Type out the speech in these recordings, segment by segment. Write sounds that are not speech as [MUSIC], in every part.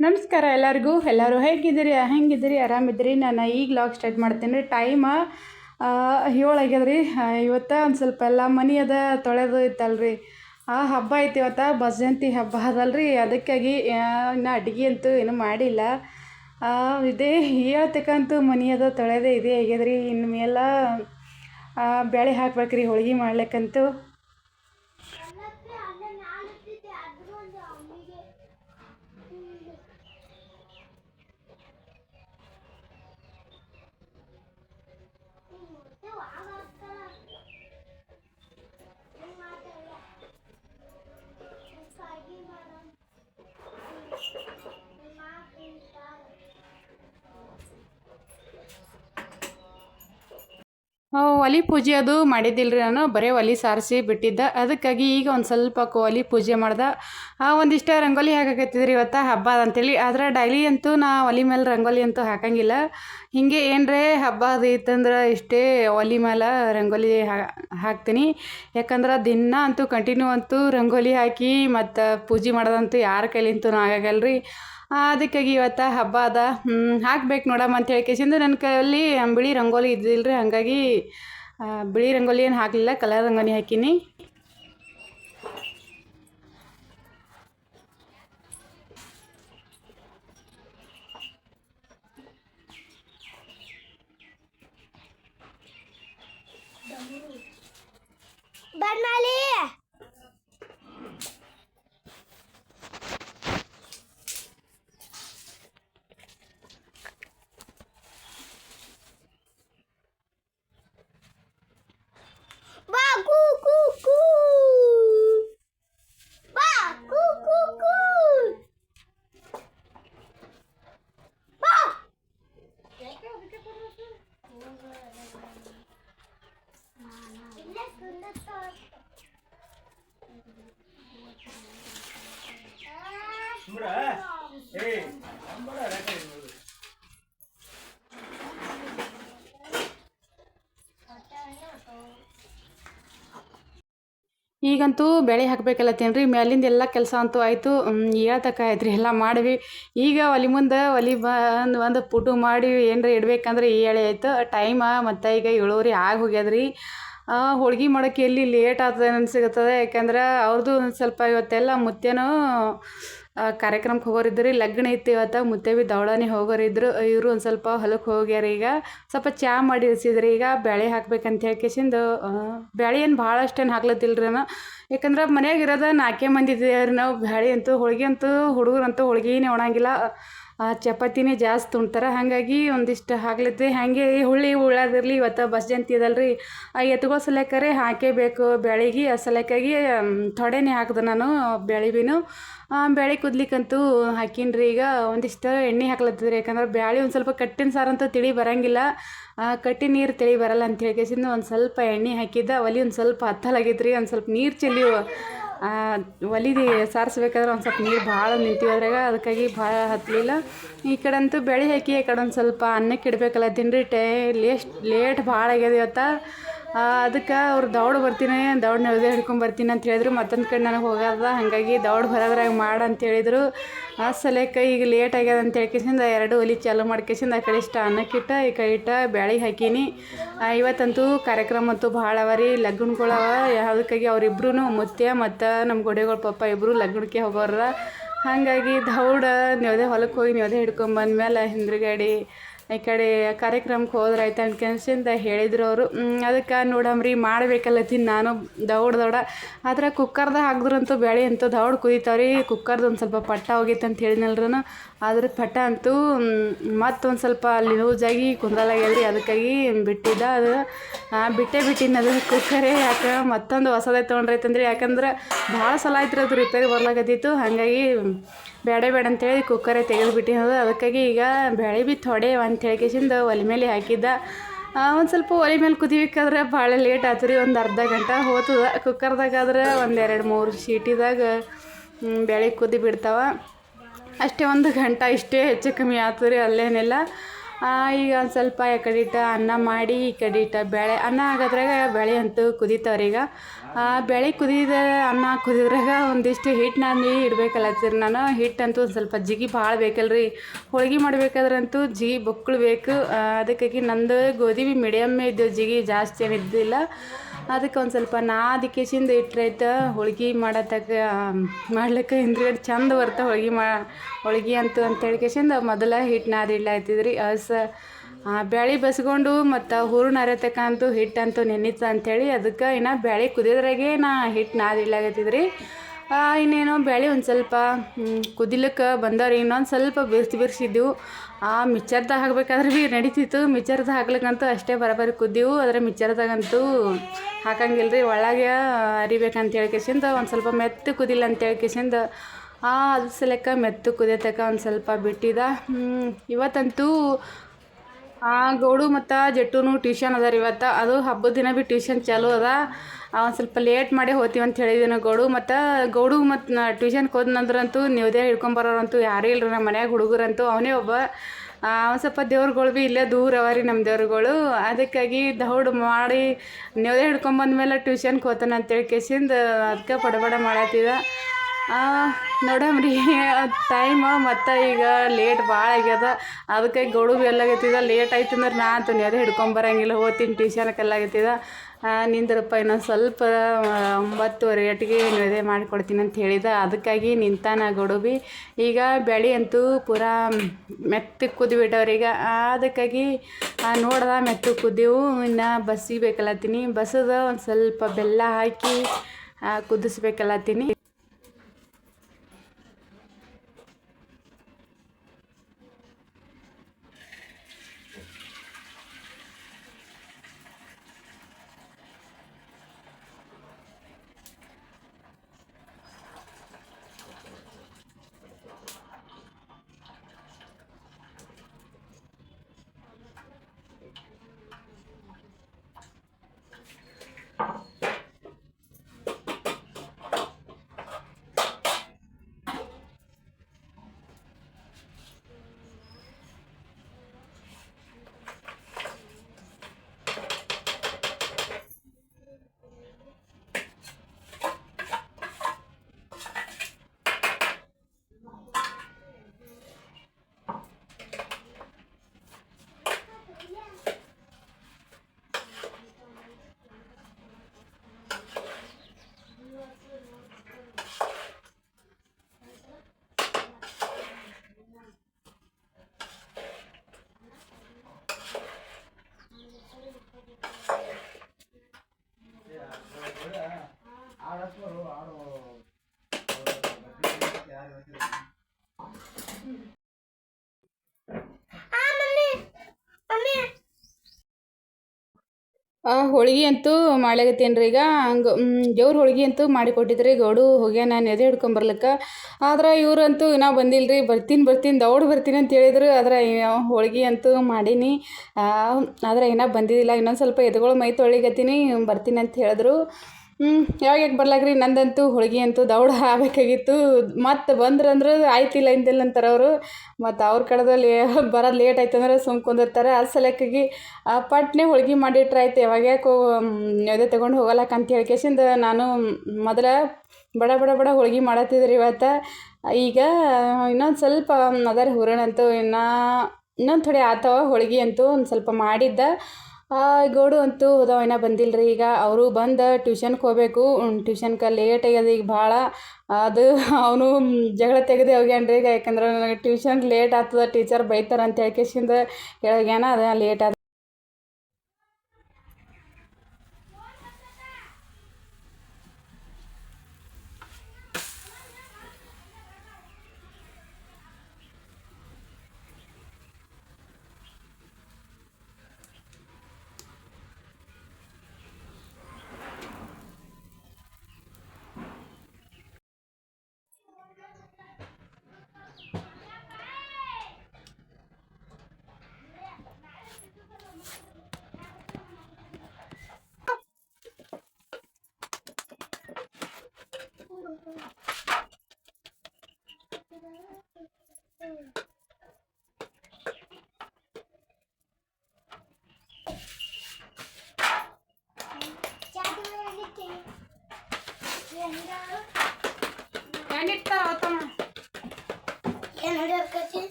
ನಮಸ್ಕಾರ ಎಲ್ಲರಿಗೂ. ಎಲ್ಲರೂ ಹೇಗಿದ್ದೀರಿ? ಹೆಂಗಿದ್ದೀರಿ? ಆರಾಮಿದ್ದೀರಿ? ನಾನು ಈಗ ಲಾಗ್ ಸ್ಟಾರ್ಟ್ ಮಾಡ್ತೀನಿ. ರೀ ಟೈಮ ಏಳು ಆಗ್ಯದ ರೀ ಇವತ್ತು ಒಂದು ಸ್ವಲ್ಪ ಎಲ್ಲ ಮನೆ ಅದ ತೊಳೆದು ಇತ್ತಲ್ರಿ. ಆ ಹಬ್ಬ ಐತಿ ಇವತ್ತು. ಬಸಂತಿ ಹಬ್ಬ ಅದಲ್ರಿ. ಅದಕ್ಕಾಗಿ ಇನ್ನು ಅಡುಗೆ ಅಂತೂ ಏನು ಮಾಡಿಲ್ಲ. ಇದೇ ಹೇಳ್ತಕ್ಕಂತೂ ಮನೆ ಅದ ತೊಳೆದೇ ಇದೇ ಆಗ್ಯದ ರೀ ಇನ್ನು ಮೇಲ ಆ, ಬೇಳೆ ಹಾಕ್ಬೇಕು ರೀ ಹೋಳ್ಗೆ ಮಾಡ್ಲಿಕ್ಕಂತೂ ಒಲೆ ಪೂಜೆ ಅದು ಮಾಡಿದ್ದಿಲ್ಲ ರೀ ನಾನು. ಬರೀ ಒಲೆ ಸಾರಿಸಿ ಬಿಟ್ಟಿದ್ದೆ. ಅದಕ್ಕಾಗಿ ಈಗ ಒಂದು ಸ್ವಲ್ಪ ಒಲೆ ಪೂಜೆ ಮಾಡ್ದೆ. ಆ, ಒಂದಿಷ್ಟು ರಂಗೋಲಿ ಹಾಕಾಕತ್ತಿದ್ರಿ ಇವತ್ತು? ಹಬ್ಬ ಅಂತೇಳಿ. ಆದ್ರೆ ಡೈಲಿ ಅಂತೂ ನಾ ಒಲೆ ಮೇಲೆ ರಂಗೋಲಿ ಅಂತೂ ಹಾಕಂಗಿಲ್ಲ. ಹೀಗೆ ಏನರೇ ಹಬ್ಬ ಅದು ಇತ್ತಂದ್ರೆ ಇಷ್ಟೇ ಒಲೆ ಮೇಲೆ ರಂಗೋಲಿ ಹಾಕ್ತೀನಿ. ಯಾಕಂದ್ರೆ ದಿನ ಅಂತೂ ಕಂಟಿನ್ಯೂ ಅಂತೂ ರಂಗೋಲಿ ಹಾಕಿ ಮತ್ತು ಪೂಜೆ ಮಾಡೋದಂತೂ ಯಾರ ಕೈಲಿಂತೂ ಆಗಲ್ಲ ರೀ ಅದಕ್ಕಾಗಿ ಇವತ್ತು ಹಬ್ಬ ಅದ. ಹಾಕ್ಬೇಕು ನೋಡಮ್ಮ ಅಂತ ಹೇಳಿ ಕೇಸಿಂದ ನನ್ನ ಕೈಯಲ್ಲಿ ಬಿಳಿ ರಂಗೋಲಿ ಇದ್ದಿಲ್ಲ ರೀ ಹಾಗಾಗಿ ಬಿಳಿ ರಂಗೋಲಿ ಏನು ಹಾಕಲಿಲ್ಲ, ಕಲರ್ ರಂಗೋಲಿ ಹಾಕೀನಿ. ಬನ್ಮಾಲಿ ಈಗಂತೂ ಬೆಳೆ ಹಾಕಬೇಕಲ್ಲತ್ತೇನ್ರಿ? ಮ್ಯಾಲಿಂದ ಎಲ್ಲ ಕೆಲಸ ಅಂತೂ ಆಯಿತು. ಹೇಳ್ತಕ್ಕ ಆಯ್ತು ರೀ ಎಲ್ಲ ಮಾಡಿವಿ. ಈಗ ಒಲಿ ಮುಂದೆ ಒಲಿ ಬಂದು ಒಂದು ಪುಟು ಮಾಡಿ ಏನರ ಇಡ್ಬೇಕಂದ್ರೆ ಏಳೆ ಆಯ್ತು. ಟೈಮ ಮತ್ತು ಈಗ ಏಳುವರೆ ಆಗಿ ಹೋಗ್ಯದ್ರಿ. ಹೋಳ್ಗೆ ಮಾಡೋಕ್ಕೆ ಎಲ್ಲಿ ಲೇಟ್ ಆಗ್ತದೆ ಅನ್ಸಿಗತ್ತದೆ. ಯಾಕಂದ್ರೆ ಅವ್ರದ್ದು ಒಂದು ಸ್ವಲ್ಪ ಇವತ್ತೆಲ್ಲ ಮುತ್ಯನೂ ಆ, ಕಾರ್ಯಕ್ರಮಕ್ಕೆ ಹೋಗೋರಿದ್ರು ರೀ ಲಗ್ನ ಇತ್ತು ಇವತ್ತು ಮುತ್ತೇವಿ ಹೋಗೋರು ಹೋಗೋರಿದ್ರು ಇವರು ಒಂದು ಸ್ವಲ್ಪ ಹೊಲಕ್ಕೆ ಹೋಗ್ಯಾರ ಈಗ. ಸ್ವಲ್ಪ ಚಾ ಮಾಡಿ ಇರಿಸಿದ್ರಿ ಈಗ ಬೇಳೆ ಹಾಕ್ಬೇಕಂತ ಹೇಳ್ಕೇಸಿಂದು ಬೇಳೆ ಏನು ಭಾಳಷ್ಟೇನು ರೀ ನಾನು. ಯಾಕಂದ್ರೆ ಮನ್ಯಾಗ ಇರೋದು ನಾಲ್ಕೇ ಮಂದಿ ಇದ್ದೀವಿ ನಾವು ಬ್ಯಾಳೆ ಅಂತೂ ಹೋಳಿಗೆ ಅಂತೂ ಹುಡುಗರಂತೂ ಹೋಳಿಗೆನೇ ಉಣಂಗಿಲ್ಲ ಆ, ಚಪಾತಿನೇ ಜಾಸ್ತಿ ಉಣ್ತಾರೆ ಹಾಗಾಗಿ ಒಂದಿಷ್ಟು ಹಾಕ್ಲತ್ತಿ. ಹಾಗೆ ಹುಳಿ ಉಳ್ಳಾದಿರಲಿ ಇವತ್ತು ಬಸ್ ಜಂತಿ ಇದಲ್ರಿ ಆ ಎತ್ಗೋ ಸಲಕರೆ ಹಾಕೇಬೇಕು ಬೆಳಿಗ್ಗೆ ಆ ಸಲಕ್ಕಾಗಿ ಥೊಡೆನೇ ಹಾಕಿದೆ ನಾನು ಬೆಳೆ ಬೀನು. ಬೇಳೆ ಕುದ್ಲಿಕ್ಕಂತೂ ಹಾಕೀನ್ರಿ. ಈಗ ಒಂದಿಷ್ಟು ಎಣ್ಣೆ ಹಾಕ್ಲತ್ತದ್ರಿ. ಯಾಕಂದ್ರೆ ಬ್ಯಾಳೆ ಒಂದು ಸ್ವಲ್ಪ ಕಟ್ಟಿನ ಸಾರಂತೂ ತಿಳಿ ಬರಂಗಿಲ್ಲ. ಕಟ್ಟಿ ನೀರು ತಿಳಿ ಬರಲ್ಲ ಅಂತ ಹೇಳ್ಕೇಸಿಂದ ಒಂದು ಸ್ವಲ್ಪ ಎಣ್ಣೆ ಹಾಕಿದ್ದ, ಒಲಿ ಒಂದು ಸ್ವಲ್ಪ ಹತ್ತಲಾಗೈತ್ರಿ ಒಂದು ಸ್ವಲ್ಪ ನೀರು ಚೆಲ್ಲಿ ಒಲಿದು ಸಾರಿಸ್ಬೇಕಾದ್ರೆ ಒಂದು ಸ್ವಲ್ಪ ನೀರು ಭಾಳ ನಿಂತೀವಿ ಅದ್ರಾಗ. ಅದಕ್ಕಾಗಿ ಭಾಳ ಹತ್ತಲಿಲ್ಲ ಈ ಕಡೆ ಅಂತೂ ಬೆಳೆ ಹಾಕಿ, ಈ ಕಡೆ ಒಂದು ಸ್ವಲ್ಪ ಅನ್ನಕ್ಕೆ ಇಡಬೇಕಲ್ಲ ತಿನ್ರಿ. ಟೇ ಲೇಸ್ಟ್ ಲೇಟ್ ಭಾಳ ಆಗ್ಯದ ಇವತ್ತು. ಅದಕ್ಕೆ ಅವ್ರು ದೌಡ್ ಬರ್ತೀನಿ, ದೌಡ್ ನವದೆ ಹಿಡ್ಕೊಂಬರ್ತೀನಿ ಅಂತ ಹೇಳಿದ್ರು. ಮತ್ತೊಂದು ಕಡೆ ನನಗೆ ಹೋಗೋದ ಹಾಗಾಗಿ ದೌಡ್ ಬರೋದ್ರಾಗ ಮಾಡು ಅಂತ ಹೇಳಿದ್ರು. ಆ ಸಲಕ್ಕೆ ಈಗ ಲೇಟ್ ಆಗ್ಯದ ಅಂತ ಹೇಳ್ಕೇಸಿಂದ ಎರಡು ಒಲಿ ಚಾಲು ಮಾಡ್ಕೇಸಿಂದ ಆ ಕಡೆ ಇಷ್ಟ ಅನ್ನಕ್ಕಿಟ್ಟ ಈ ಕೈ ಇಟ್ಟ ಬ್ಯಾಳಿ ಹಾಕೀನಿ. ಇವತ್ತಂತೂ ಕಾರ್ಯಕ್ರಮ ಅಂತೂ ಭಾಳ ಅವ ರೀ ಲಗ್ನಗಳವ ಯಾವುದಕ್ಕಾಗಿ ಅವರಿಬ್ರು ಮುತ್ತೆ ಮತ್ತು ನಮ್ಮ ಗೊಡೆಗಳ ಪಪ್ಪ ಇಬ್ಬರು ಲಗ್ನಕ್ಕೆ ಹೋಗೋರ ಹಾಗಾಗಿ ದೌಡ ನೆವದೆ ಹೊಲಕ್ಕೆ ಹೋಗಿ ನೆವದೆ ಹಿಡ್ಕೊಂಬಂದ್ಮೇಲೆ ಹಿಂದ್ರಗಡೆ ಈ ಕಡೆ ಕಾರ್ಯಕ್ರಮಕ್ಕೆ ಹೋದ್ರೆ ಆಯ್ತು ಅನ್ಕನ್ಸಿಂದ ಹೇಳಿದ್ರು ಅವರು. ಅದಕ್ಕೆ ನೋಡಮ್ರಿ ಮಾಡ್ಬೇಕಲ್ಲತ್ತೀನಿ ನಾನು ದೌಡ್ ದೌಡ. ಆದ್ರೆ ಕುಕ್ಕರ್ದ ಹಾಕಿದ್ರಂತೂ ಬೇಳೆ ಅಂತೂ ದೌಡ್ ಕುದಿತಾವ್ರಿ. ಕುಕ್ಕರ್ದು ಒಂದು ಸ್ವಲ್ಪ ಪಟ್ಟ ಹೋಗಿತ್ತು ಅಂತ ಹೇಳಿನಲ್ರೂ ಆದ್ರೆ ಪಟ್ಟ ಅಂತೂ ಮತ್ತೊಂದು ಸ್ವಲ್ಪ ಅಲ್ಲಿ ಲೂಸಾಗಿ ಕುಂದಲಾಗ್ಯದ್ರಿ ಅದಕ್ಕಾಗಿ ಬಿಟ್ಟಿದ್ದ ಅದು. ಬಿಟ್ಟೆ ಬಿಟ್ಟೇ ಬಿಟ್ಟಿನಿ ಅದು ಕುಕ್ಕರೇ. ಯಾಕೆ, ಮತ್ತೊಂದು ಹೊಸದೇ ತೊಗೊಂಡ್ರೈತಂದ್ರಿ ಯಾಕಂದ್ರೆ ಭಾಳ ಸಲ ಆಯ್ತು ಅದು ರಿಪೇರಿ ಬರ್ಲಾಕತ್ತಿತ್ತು. ಹಾಗಾಗಿ ಬೇಡ ಬೇಡ ಅಂತೇಳಿ ಕುಕ್ಕರೇ ತೆಗೆದು ಬಿಟ್ಟಿರೋದು ಅದಕ್ಕಾಗಿ ಈಗ ಬೇಳೆ ಬಿ ಥೊಡೆ ಅಂತ ಹೇಳ್ಕೇಸಿಂದ ಒಲೆ ಮೇಲೆ ಹಾಕಿದ್ದ. ಒಂದು ಸ್ವಲ್ಪ ಒಲೆ ಮೇಲೆ ಕುದಿಬೇಕಾದ್ರೆ ಭಾಳ ಲೇಟ್ ಆಯ್ತು ರೀ ಒಂದು ಅರ್ಧ ಗಂಟೆ ಹೋತದ. ಕುಕ್ಕರ್ದಾಗಾದ್ರೆ ಒಂದು ಎರಡು ಮೂರು ಸೀಟಿದಾಗ ಬೇಳೆ ಕುದಿ ಬಿಡ್ತಾವೆ. ಅಷ್ಟೇ ಒಂದು ಗಂಟೆ ಇಷ್ಟೇ ಹೆಚ್ಚು ಕಮ್ಮಿ ಆಯ್ತು ರೀ ಅಲ್ಲೇನಿಲ್ಲ ಈಗ ಒಂದು ಸ್ವಲ್ಪ ಈ ಇಟ್ಟ ಅನ್ನ ಮಾಡಿ, ಈ ಕಡೆ ಇಟ್ಟು ಬೇಳೆ. ಅನ್ನ ಆಗೋದ್ರಾಗ ಬೇಳೆ ಅಂತೂ ಈಗ ಬೇಳೆ ಕುದಿದ ಅನ್ನ ಕುದಿದ್ರಾಗ ಒಂದಿಷ್ಟು ಹಿಟ್ಟು ನಾನು ಇಡ್ಬೇಕಲ್ಲತ್ತೀರಿ ನಾನು. ಹಿಟ್ಟಂತೂ ಒಂದು ಸ್ವಲ್ಪ ಜಿಗಿ ಭಾಳ ಬೇಕಲ್ರಿ. ಹೋಳಿಗೆ ಮಾಡ್ಬೇಕಾದ್ರಂತೂ ಜಿಗಿ ಬೊಕ್ಕಳು ಬೇಕು. ಅದಕ್ಕಾಗಿ ನಂದು ಗೋಧಿ ಬಿ ಮೀಡಿಯಮ್ಮೇ ಜಿಗಿ ಜಾಸ್ತಿ ಏನು ಇದ್ದಿಲ್ಲ ಅದಕ್ಕೆ ಒಂದು ಸ್ವಲ್ಪ ನಾದಿಕೆಸಿಂದ ಇಟ್ರೈತೆ ಹೋಳ್ಗೆ ಮಾಡತಕ್ಕ ಮಾಡ್ಲಿಕ್ಕೆ ಹಿಂದ್ಗಡೆ ಚಂದ ಬರ್ತಾ ಹೋಳ್ಗೆ ಮಾ, ಹೋಳ್ಗೆ ಅಂತೂ ಅಂತ ಹೇಳ್ಕೇಸಿಂದ ಮೊದಲ ಹಿಟ್ಟು ನಾದಿ ಇಡ್ಲಾಯ್ತಿದ್ರಿ ಹಸ ಬ್ಯಾಳಿ ಬಸ್ಕೊಂಡು ಮತ್ತು ಹೂರ್ಣ ಅರೆತಕ್ಕ ಅಂತೂ ಹಿಟ್ಟಂತೂ ನೆನಿತ ಅಂಥೇಳಿ ಅದಕ್ಕೆ ಇನ್ನು ಬ್ಯಾಳಿ ಕುದಿಯೋದ್ರಾಗೆ ನಾ ಹಿಟ್ಟು ನಾದಿ ಇಡ್ಲಾಗತ್ತಿದ್ರಿ ಆ, ಇನ್ನೇನೋ ಬ್ಯಾಳೆ ಒಂದು ಸ್ವಲ್ಪ ಕುದಿಲಕ್ಕೆ ಬಂದವ್ರಿ ಇನ್ನೊಂದು ಸ್ವಲ್ಪ ಬಿರ್ಸಿ ಬಿರ್ಸಿದ್ದೆವು ಆ ಮಿಚ್ಚರ್ದಾಗ ಹಾಕ್ಬೇಕಾದ್ರೆ ಭೀ [LAUGHS] ನಡೀತಿತ್ತು. ಮಿಕ್ಚರ್ದಾಗ ಹಾಕ್ಲಿಕ್ಕಂತೂ ಅಷ್ಟೇ ಬರಬರಿ ಕುದ್ದೆವು. ಅದರ ಮಿಕ್ಚರ್ದಾಗಂತೂ ಹಾಕಂಗಿಲ್ಲ ರೀ ಒಳಗೆ ಅರಿಬೇಕಂತ ಹೇಳ್ಕೇಸಿಂದ ಒಂದು ಸ್ವಲ್ಪ ಮೆತ್ತು ಕುದಿಲ್ಲ ಅಂತ ಆ ಅದು ಸಲಕ್ಕ ಮೆತ್ತು ಕುದಿಯತಕ್ಕ ಒಂದು ಸ್ವಲ್ಪ ಬಿಟ್ಟಿದ. ಇವತ್ತಂತೂ ಆ ಗೌಡು ಮತ್ತು ಜಟ್ಟುನು ಟ್ಯೂಷನ್ ಅದಾರ ಇವತ್ತು. ಅದು ಹಬ್ಬದ ದಿನ ಭೀ ಟ್ಯೂಷನ್ ಚಾಲು ಅದ. ಒಂದು ಸ್ವಲ್ಪ ಲೇಟ್ ಮಾಡಿ ಹೋತೀವಿ ಅಂತ ನಾವು ಗೌಡು. ಮತ್ತು ಗೌಡು ಮತ್ತು ಟ್ಯೂಷನ್ಗೆ ನಂತರಂತೂ ನೀವ್ದೇ ಹಿಡ್ಕೊಂಬರೋರಂತೂ ಯಾರೂ ಇಲ್ಲರಿ ನಮ್ಮ ಮನ್ಯಾಗ ಹುಡುಗರಂತೂ ಅವನೇ ಒಬ್ಬ. ಒಂದು ಸ್ವಲ್ಪ ದೇವ್ರುಗಳು ಭೀ ಇಲ್ಲೇ ದೂರ ಅವ ರೀ ನಮ್ಮ ದೇವ್ರುಗಳು. ಅದಕ್ಕಾಗಿ ದೌಡ್ ಮಾಡಿ ನೀವ್ದೇ ಹಿಡ್ಕೊಂಬಂದ್ಮೇಲೆ ಟ್ಯೂಷನ್ಗೆ ಹೋತಾನ ಅಂತೇಳಿ ಕೇಸಿಂದ ಅದಕ್ಕೆ ಪಡಬಡ ಮಾಡತ್ತಿದ ನೋಡಮ್ರಿ ಟೈಮ್ ಮತ್ತು ಈಗ ಲೇಟ್ ಭಾಳ ಆಗ್ಯದ. ಅದಕ್ಕೆ ಗೌಡು ಬಿ ಎಲ್ಲಾಗತ್ತಿದ ಲೇಟ್ ಆಯ್ತು ಅಂದ್ರೆ ನಾ ಅಂತೀನಿ ಅದೇ ಹಿಡ್ಕೊಂಬರಂಗಿಲ್ಲ ಹೋಗ್ತೀನಿ ಟ್ಯೂಷನ್ಗೆ ಎಲ್ಲಾಗತ್ತಿದ ನಿಂದ್ರಪ್ಪ ಇನ್ನೊಂದು ಸ್ವಲ್ಪ ಒಂಬತ್ತುವರೆ ಅಟ್ಟಿಗೆ ನಿದ್ದೆ ಮಾಡಿಕೊಡ್ತೀನಿ ಅಂತ ಹೇಳಿದ. ಅದಕ್ಕಾಗಿ ನಿಂತಾನ ಗೌಡು ಭೀ ಈಗ ಬೆಳೆ ಅಂತೂ ಪೂರಾ ಮೆತ್ತಗೆ ಕುದಿಬಿಟ್ಟವ್ರಿ ಈಗ. ಅದಕ್ಕಾಗಿ ನೋಡ್ದ ಮೆತ್ತಗೆ ಕುದ್ದೆವು ಇನ್ನು ಬಸ್ಸಿಗೆ ಬೇಕಲ್ಲತ್ತೀನಿ. ಬಸದ ಒಂದು ಸ್ವಲ್ಪ ಬೆಲ್ಲ ಹಾಕಿ ಕುದಿಸ್ಬೇಕಲ್ಲತ್ತೀನಿ. ಆ ಮಮ್ಮಿ ಮಮ್ಮಿ. ಆ ಹೋಳ್ಗೆ ಅಂತೂ ಮಾಡ್ಲಾಗತ್ತೇನು ರೀ ಈಗ. ಹಂಗೆ ದೇವ್ರ ಹೋಳಿಗೆ ಅಂತೂ ಮಾಡಿಕೊಟ್ಟಿದ್ರಿ ಗೌಡು ನಾನು ಎದೆ ಹಿಡ್ಕೊಂಬರ್ಲಿಕ್ಕೆ ಆದ್ರೆ ಇವರಂತೂ ಇನ್ನೂ ಬಂದಿಲ್ಲ ರೀ ಬರ್ತೀನಿ ಬರ್ತೀನಿ ದೌಡ್ ಬರ್ತೀನಿ ಅಂತ ಹೇಳಿದ್ರು. ಆದ್ರೆ ಹೋಳಿಗೆ ಅಂತೂ ಮಾಡೀನಿ. ಆ, ಆದ್ರೆ ಇನ್ನೂ ಬಂದಿದ್ದಿಲ್ಲ ಇನ್ನೊಂದು ಸ್ವಲ್ಪ ಎದೆಗಳು ಮೈ ತೊಳಿಗತ್ತೀನಿ ಬರ್ತೀನಿ ಅಂತ ಹೇಳಿದ್ರು. ಹ್ಞೂ ಯಾವಾಗ ಯಾಕೆ ಬರ್ಲಾಗ್ರಿ ನಂದಂತೂ ಹೋಳಿಗೆ ಅಂತೂ ದೌಡ [LAUGHS] ಆಗಬೇಕಾಗಿತ್ತು. ಮತ್ತು ಬಂದ್ರಂದ್ರೆ ಆಯ್ತಿಲ್ಲ ಇಲ್ಲ ಅಂತಾರೆ ಅವರು. ಮತ್ತು ಅವ್ರ ಕಡೆದಲ್ಲಿ [LAUGHS] ಬರೋದು ಲೇಟ್ ಆಯ್ತು ಅಂದ್ರೆ ಸುಮ್ ಕುಂದಿರ್ತಾರೆ. ಅದು ಸಲಕ್ಕಾಗಿ ಪಟ್ನೆ ಹೋಳಿಗೆ ಮಾಡಿಟ್ರಾಯ್ತು ಯಾವಾಗ ಯಾಕೋ ಯಾವುದೇ ತೊಗೊಂಡು ಹೋಗಲಕ್ಕ ಅಂತ ಹೇಳ್ಕೇಸಿಂದ ನಾನು ಮೊದಲ ಬಡ ಬಡ ಬಡ ಹೋಳ್ಗೆ ಮಾಡತ್ತಿದ್ರಿ ಇವತ್ತು. ಈಗ ಇನ್ನೊಂದು ಸ್ವಲ್ಪ ಅದರ ಹುರಣಂತೂ ಇನ್ನ ಇನ್ನೊಂದು ಥೋಡೆ ಆತವ ಹೋಳಿಗೆ ಅಂತೂ ಒಂದು ಸ್ವಲ್ಪ ಮಾಡಿದ್ದ. ಗೌಡು ಅಂತೂ ಹೋದವ ಬಂದಿಲ್ಲ ರೀ ಈಗ ಅವರು ಬಂದು ಟ್ಯೂಷನ್ಗೆ ಹೋಗಬೇಕು. ಟ್ಯೂಷನ್ಗೆ ಲೇಟ್ ಆಗ್ಯದ ಈಗ ಭಾಳ. ಅದು ಅವನು ಜಗಳ ತೆಗೆದು ಹೋಗ್ಯಾನ್ರಿ ಈಗ ಯಾಕಂದ್ರೆ ನನಗೆ ಟ್ಯೂಷನ್ಗೆ ಲೇಟ್ ಆಗ್ತದ ಟೀಚರ್ ಬೈತಾರೆ ಅಂತ ಹೇಳ್ಕೇಶಿಂದ ಹೇಳ್ಯಾನ ಲೇಟ್ ಆದ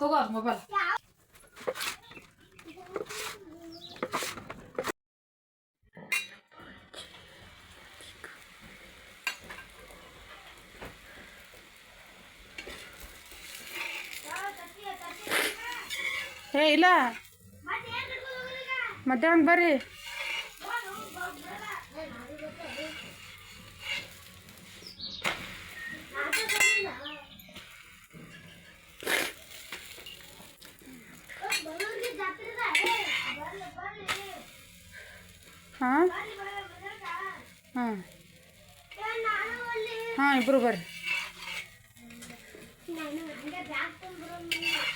ತಗೋ ಮೊಬೈಲ್ ಏ ಇಲ್ಲ. ಮಧ್ಯಾಹ್ನ ಬರ್ರಿ. என்ன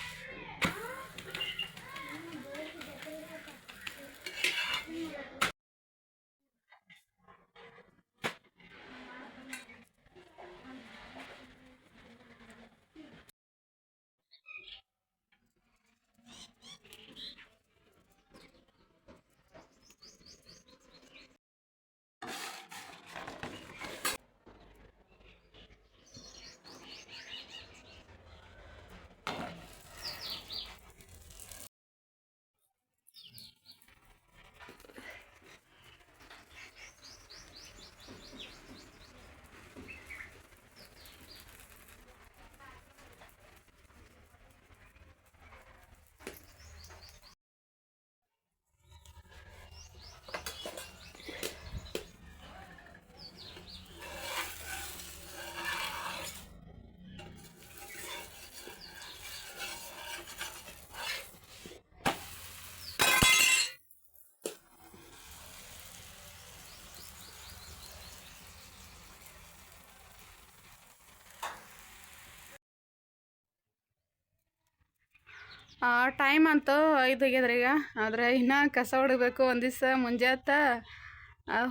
ಟೈಮ್ ಅಂತೂ ಐದು ಆಗ್ಯದ್ರಿ ಈಗ. ಆದರೆ ಇನ್ನೂ ಕಸ ಹೊಡಿಬೇಕು ಒಂದು ದಿವಸ ಮುಂಜಾತ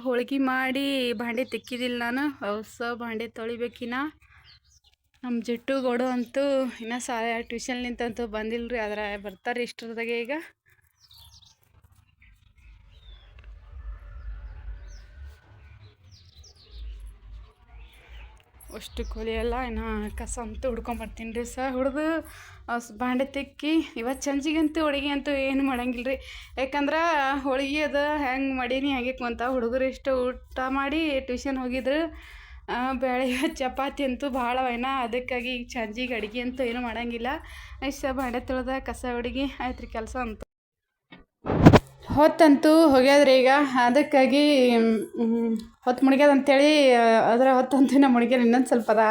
ಹೋಳ್ಗೆ ಮಾಡಿ ಭಾಂಡೆ ತಿಕ್ಕಿದಿಲ್ಲ ನಾನು. ಹೊಸ ಭಾಂಡೆ ತೊಳಿಬೇಕಿನ ನಮ್ಮ ಜಿಟ್ಟು ಗೋಡು ಅಂತೂ ಇನ್ನೂ ಸಾ ಟ್ಯೂಷನ್ಲಿಂತಂತೂ ಬಂದಿಲ್ಲ ರೀ ಆದ್ರೆ ಬರ್ತಾರೆ ಇಷ್ಟರದಾಗೆ ಈಗ. ಅಷ್ಟು ಕೊಲಿಯಲ್ಲ ಇನ್ನು ಕಸ ಅಂತೂ ಹುಡ್ಕೊಂಬರ್ತೀನಿ ರೀ ಸ ಹುಡ್ದು ಬಾಂಡೆ ತಿಕ್ಕಿ, ಇವತ್ತು ಸಂಜಿಗಂತೂ ಹೋಳಿಗೆ ಅಂತೂ ಏನು ಮಾಡಂಗಿಲ್ಲ ರೀ ಯಾಕಂದ್ರೆ ಹೋಳಿಗೆ ಅದು ಹೆಂಗೆ ಮಾಡೀನಿ, ಹಾಗೆ ಅಂತ ಹುಡುಗರು ಇಷ್ಟು ಊಟ ಮಾಡಿ ಟ್ಯೂಷನ್ ಹೋಗಿದ್ರು. ಬೇಳೆ ಚಪಾತಿ ಅಂತೂ ಭಾಳ ವೈನ. ಅದಕ್ಕಾಗಿ ಈಗ ಸಂಜಿಗೆ ಅಡುಗೆ ಅಂತೂ ಏನು ಮಾಡೋಂಗಿಲ್ಲ. ಇಷ್ಟ ಬಾಂಡೆ ತೊಳೆದ ಕಸ ಹುಡುಗಿ ಆಯ್ತು ರೀ ಕೆಲಸ ಅಂತ. ಹೊತ್ತಂತೂ ಹೋಗ್ಯಾದ್ರಿ ಈಗ. ಅದಕ್ಕಾಗಿ ಹೊತ್ತು ಮುಡಿಗ್ಯದ ಅಂತೇಳಿ ಅದರ ಹೊತ್ತಂತೂ ನಮ್ಮ ಮುಡ್ಗ್ಯಾರ ಇನ್ನೊಂದು ಸ್ವಲ್ಪ ಅದ.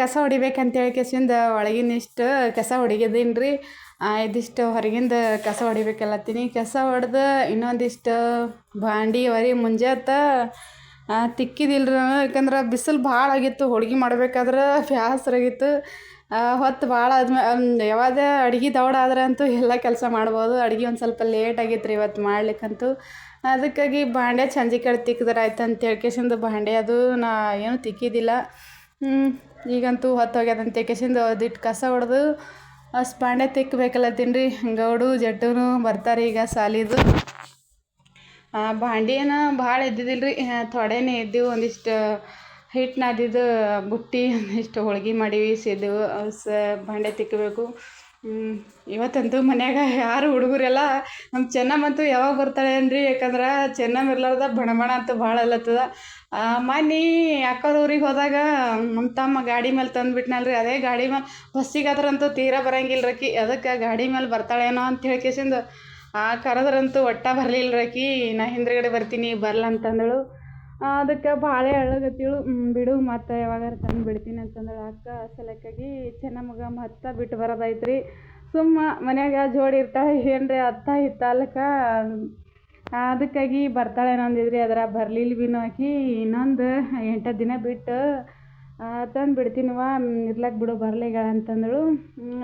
ಕಸ ಹೊಡಿಬೇಕಂತೇಳಿ ಕೆಸಿಂದ ಒಳಗಿನ ಇಷ್ಟು ಕಸ ಹೊಡಿಗ್ಯದೀನಿ ರೀ ಇದಿಷ್ಟು ಹೊರಗಿಂದ ಕಸ ಹೊಡಿಬೇಕಲ್ಲತ್ತೀನಿ. ಕಸ ಹೊಡೆದು ಇನ್ನೊಂದಿಷ್ಟು ಭಾಂಡಿ ಒರಿ, ಮುಂಜಾತ ತಿಕ್ಕಿದಿಲ್ಲ ರೀ ಯಾಕಂದ್ರೆ ಬಿಸಿಲು ಭಾಳ ಆಗಿತ್ತು. ಹೋಳ್ಗೆ ಮಾಡ್ಬೇಕಾದ್ರೆ ಬ್ಯಾಸರಾಗಿತ್ತು. ಹೊತ್ತು ಭಾಳ ಆದ್ಮೇಲೆ ಯಾವಾಗ ಅಡ್ಗೆ ದೌಡ್ ಆದ್ರೆ ಅಂತೂ ಎಲ್ಲ ಕೆಲಸ ಮಾಡ್ಬೋದು. ಅಡ್ಗೆ ಒಂದು ಸ್ವಲ್ಪ ಲೇಟ್ ಆಗಿತ್ತು ರೀ ಇವತ್ತು ಮಾಡ್ಲಿಕ್ಕಂತೂ. ಅದಕ್ಕಾಗಿ ಬಾಂಡೆ ಚಂಜಿ ಕಡೆ ತಿಕ್ಕಿದ್ರೆ ಆಯ್ತು ಅಂತ ಹೇಳ್ಕೇಸಿಂದ ಬಾಂಡೆ ಅದು ನಾ ಏನು ತಿಕ್ಕಿದ್ದಿಲ್ಲ ಈಗಂತೂ ಹೊತ್ತು ಹೋಗ್ಯದ ಅಂತ. ಹೇಳ್ಕೇಸಿಂದ ಅದಿಟ್ಟು ಕಸ ಹೊಡೆದು ಅಷ್ಟು ಬಾಂಡೆ ತಿಕ್ಕಬೇಕಲ್ಲ ತಿನ್ರಿ. ಗೌಡು ಜಟ್ಟೂನು ಬರ್ತಾರೆ ಈಗ ಸಾಲಿದು. ಏನು ಭಾಳ ಇದ್ದಿದ್ದಿಲ್ಲ ರೀ ಥೊಡೇನೇ ಇದ್ದೀವಿ ಒಂದಿಷ್ಟು ಹಿಟ್ಟು ನಾದಿದ್ದು ಬುಟ್ಟಿ [LAUGHS] ಇಷ್ಟು ಹೋಳ್ಗೆ ಮಾಡಿ ಸೇದು ಸ ಭಾಂಡೆ ತಿಕ್ಕಬೇಕು. ಇವತ್ತಂತೂ ಮನ್ಯಾಗ ಯಾರು ಹುಡುಗರೆಲ್ಲ ನಮ್ಮ ಚೆನ್ನಮ್ಮಂತೂ ಯಾವಾಗ ಬರ್ತಾಳೆ ಅನ್ರಿ ಯಾಕಂದ್ರೆ ಚೆನ್ನಮ್ಮ ಇರ್ಲಾರ್ದ ಬಣ ಬಣ ಅಂತೂ ಭಾಳ ಅಲ್ಲತ್ತದ ಮನೆ ಅಕ್ಕವ್ರ ಊರಿಗೆ ಹೋದಾಗ ನಮ್ಮ ತಮ್ಮ ಗಾಡಿ ಮೇಲೆ ತಂದುಬಿಟ್ನಲ್ರಿ, ಅದೇ ಗಾಡಿ ಮೇಲೆ ಬಸ್ಸಿಗಾದ್ರಂತೂ ತೀರಾ ಬರಂಗಿಲ್ಲ ರಕಿ ಅದಕ್ಕೆ ಗಾಡಿ ಮೇಲೆ ಬರ್ತಾಳೇನೋ ಅಂತ ಹೇಳ್ಕೇಸಿಂದು ಆ ಕರೆದ್ರಂತೂ ಒಟ್ಟ ಬರಲಿಲ್ಲ ರಕಿ ನಾ ಹಿಂದ್ಗಡೆ ಬರ್ತೀನಿ ಬರಲ್ಲ ಅಂತಂದಳು ಅದಕ್ಕೆ ಭಾಳ ಅಳ್ಳಗತ್ತಿಳು ಬಿಡು ಮತ್ತೆ ಯಾವಾಗಾರ ತಂದು ಬಿಡ್ತೀನಿ ಅಂತಂದಳು. ಅಕ್ಕ, ಸಲಕ್ಕಾಗಿ ಚೆನ್ನಮ್ಮಗ ಮತ್ತೆ ಬಿಟ್ಟು ಬರೋದೈತೆ ರೀ ಸುಮ್ಮ ಮನ್ಯಾಗ ಜೋಡಿ ಇರ್ತಾಳೆ. ಏನ್ರಿ ಅತ್ತ ಇತ್ತ ಅಲ್ಲಕ್ಕ? ಅದಕ್ಕಾಗಿ ಬರ್ತಾಳೇನೋ ಅಂದಿದ್ರಿ ಅದರ ಬರಲಿಲ್ಲ ಬಿನು ಆಕಿ. ಇನ್ನೊಂದು ಎಂಟು ದಿನ ಬಿಟ್ಟು ತಂದು ಬಿಡ್ತೀನಿವ ಇರ್ಲಕ್ಕ ಬಿಡು ಬರ್ಲಿಗಳ ಅಂತಂದಳು.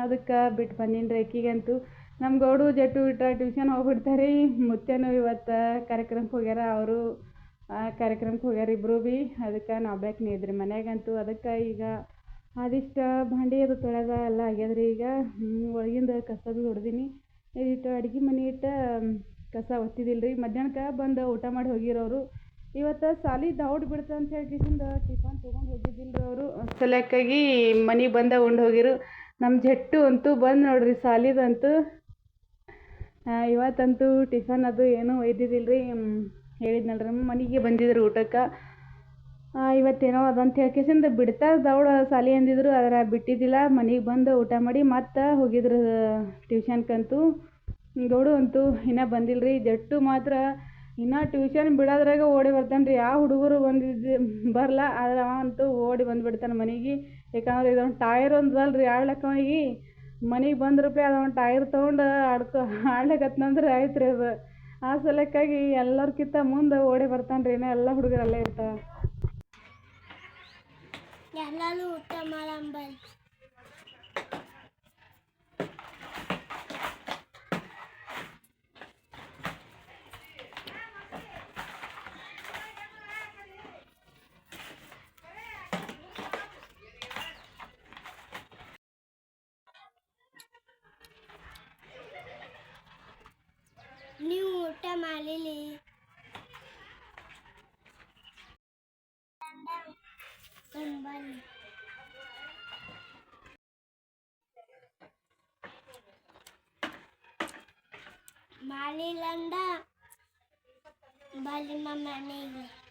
ಅದಕ್ಕೆ ಬಿಟ್ಟು ಬಂದೀನಿ ರೀ ಆಕಿಗಂತೂ. ನಮ್ಮ ಗೌಡು ಜಟ್ಟು ಇಟ್ಟ ಟ್ಯೂಷನ್ ಹೋಗ್ಬಿಡ್ತಾರೆ. ಇವತ್ತ ಇವತ್ತು ಕಾರ್ಯಕ್ರಮಕ್ಕೆ ಹೋಗ್ಯಾರ. ಅವರು ಕಾರ್ಯಕ್ರಮಕ್ಕೆ ಹೋಗ್ಯಾರ ಇಬ್ಬರು ಭೀ ಅದಕ್ಕೆ ನಾವು ನೀ ಇದ್ರಿ ಮನ್ಯಾಗಂತೂ. ಅದಕ್ಕೆ ಈಗ ಅದಿಷ್ಟು ಭಾಂಡೆ ಅದು ತೊಳೆದ ಎಲ್ಲ ಆಗ್ಯದ ರೀ ಈಗ ಒಳಗಿಂದ ಕಸ ಭೀ ಹೊಡ್ದೀನಿ. ಇಷ್ಟು ಅಡ್ಗೆ ಮನೆ ಇಟ್ಟು ಕಸ ಹೊತ್ತಿದಿಲ್ರಿ ರೀ ಮಧ್ಯಾಹ್ನಕ್ಕೆ ಬಂದು ಊಟ ಮಾಡಿ ಹೋಗಿರೋರು. ಇವತ್ತು ಸಾಲಿ ದೌಡ್ ಬಿಡ್ತು ಅಂತ ಹೇಳ್ಕಿಸಿಂದ ಟಿಫನ್ ತೊಗೊಂಡು ಹೋಗಿದ್ದಿಲ್ಲ ರೀ ಅವರು. ಸಲಕ್ಕಾಗಿ ಮನೆಗೆ ಬಂದ ಉಂಡು ಹೋಗಿರು. ನಮ್ಮ ಜಟ್ಟು ಅಂತೂ ಬಂದು ನೋಡ್ರಿ ಸಾಲಿದಂತೂ. ಆ, ಇವತ್ತಂತೂ ಟಿಫನ್ ಅದು ಏನೂ ಒಯ್ದಿದ್ದಿಲ್ಲ ರೀ ಹೇಳಿದ್ನಲ್ರಿ ಮನೆಗೆ ಬಂದಿದ್ರು ಊಟಕ್ಕೆ. ಇವತ್ತೇನೋ ಅದಂತ ಹೇಳ್ಕೇಸಿಂದ ಬಿಡ್ತಾ ದೌಡ ಸಾಲಿ ಅಂದಿದ್ರು, ಆದ್ರೆ ಬಿಟ್ಟಿದ್ದಿಲ್ಲ. ಮನೆಗೆ ಬಂದು ಊಟ ಮಾಡಿ ಮತ್ತೆ ಹೋಗಿದ್ರು, ಟ್ಯೂಷನ್ಕಂತೂ. ಗೌಡು ಅಂತೂ ಇನ್ನೂ ಬಂದಿಲ್ಲ ರೀ ಜಟ್ಟು ಮಾತ್ರ. ಇನ್ನೂ ಟ್ಯೂಷನ್ ಬಿಡೋದ್ರಾಗ ಓಡಿ ಬರ್ತಾನೆ ರೀ ಯಾವ ಹುಡುಗರು ಬಂದಿದ್ದು ಬರಲ್ಲ ಆದ್ರೆ ಅವ ಅಂತೂ ಓಡಿ ಬಂದುಬಿಡ್ತಾನೆ ಮನೆಗೆ. ಯಾಕಂದ್ರೆ ಇದೊಂದು ಟೈರ್ ಒಂದಲ್ಲ ರೀ ಆಡ್ಲಕ್ಕ ಅವನಿಗೆ. ಮನೆಗೆ ಬಂದ್ರಪ್ಲೆ ಅದೊಂದು ಟೈರ್ ತೊಗೊಂಡು ಆಡ್ಕೊ, ಆಡ್ಲಿಕತ್ನಂದ್ರೆ ಆಯ್ತು ರೀ ಅದು. ಆ ಸಲಕ್ಕಾಗಿ ಎಲ್ಲರ್ಕಿಂತ ಮುಂದೆ ಓಡಿ ಬರ್ತಾನೆ ರೀ ಎಲ್ಲ ಹುಡುಗರು ಅಲ್ಲೇ ಇರ್ತಾವೆ ಎಲ್ಲರೂ ಊಟ Mali lang. Bali mama nila.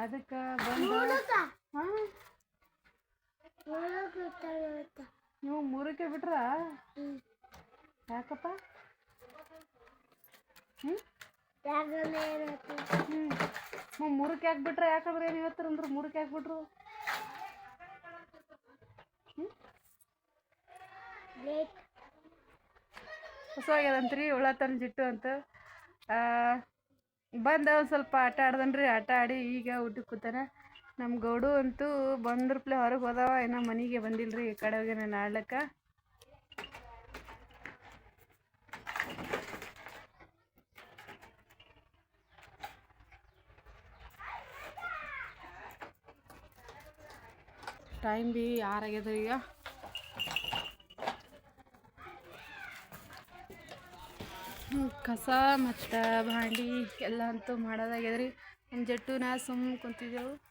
ಅದಕ್ಕೆ ಬಂದು ನೀವು ಮೂರಕ್ಕೆ ಬಿಟ್ರ? ಯಾಕಪ್ಪ? ಹ್ಞೂ ಹ್ಞೂ ಮೂರಕ್ಕೆ ಯಾಕೆ ಬಿಟ್ರೆ? ಯಾಕಂದ್ರೆ ಏನು ಹೇಳ್ತಾರ ಅಂದ್ರೆ ಮೂರಕ್ಕೆ ಯಾಕೆ ಬಿಟ್ರು? ಹೊಸವಾಗ್ಯದಂತ್ರಿ ಉಳತನ ಜಿಟ್ಟು ಅಂತ. ಬಂದ ಒಂದು ಸ್ವಲ್ಪ ಆಟ ಆಡ್ದನ್ರಿ, ಆಟ ಆಡಿ ಈಗ ಊಟಕ್ಕೆ ಕೂತಾರ. ನಮ್ಮ ಗೌಡು ಅಂತೂ ಬಂದ್ರಪ್ಲೆ ಹೊರಗೆ ಹೋದವ, ಏನೋ ಮನೆಗೆ ಬಂದಿಲ್ರಿ, ಈ ಕಡೆ ಹೋಗಿ ನಾನು ಆಡ್ಲಕ್ಕ. ಟೈಮ್ ಬಿ ಆರಾಗ್ಯದ ಈಗ. ಕಸ ಮತ್ತು ಭಾಂಡಿ ಎಲ್ಲ ಅಂತೂ ಮಾಡೋದಾಗ್ಯದ ರೀ. ಒಂದು ಜಟ್ಟು ನಾ ಸುಮ್ಮ ಕುಂತಿದ್ದೆವು.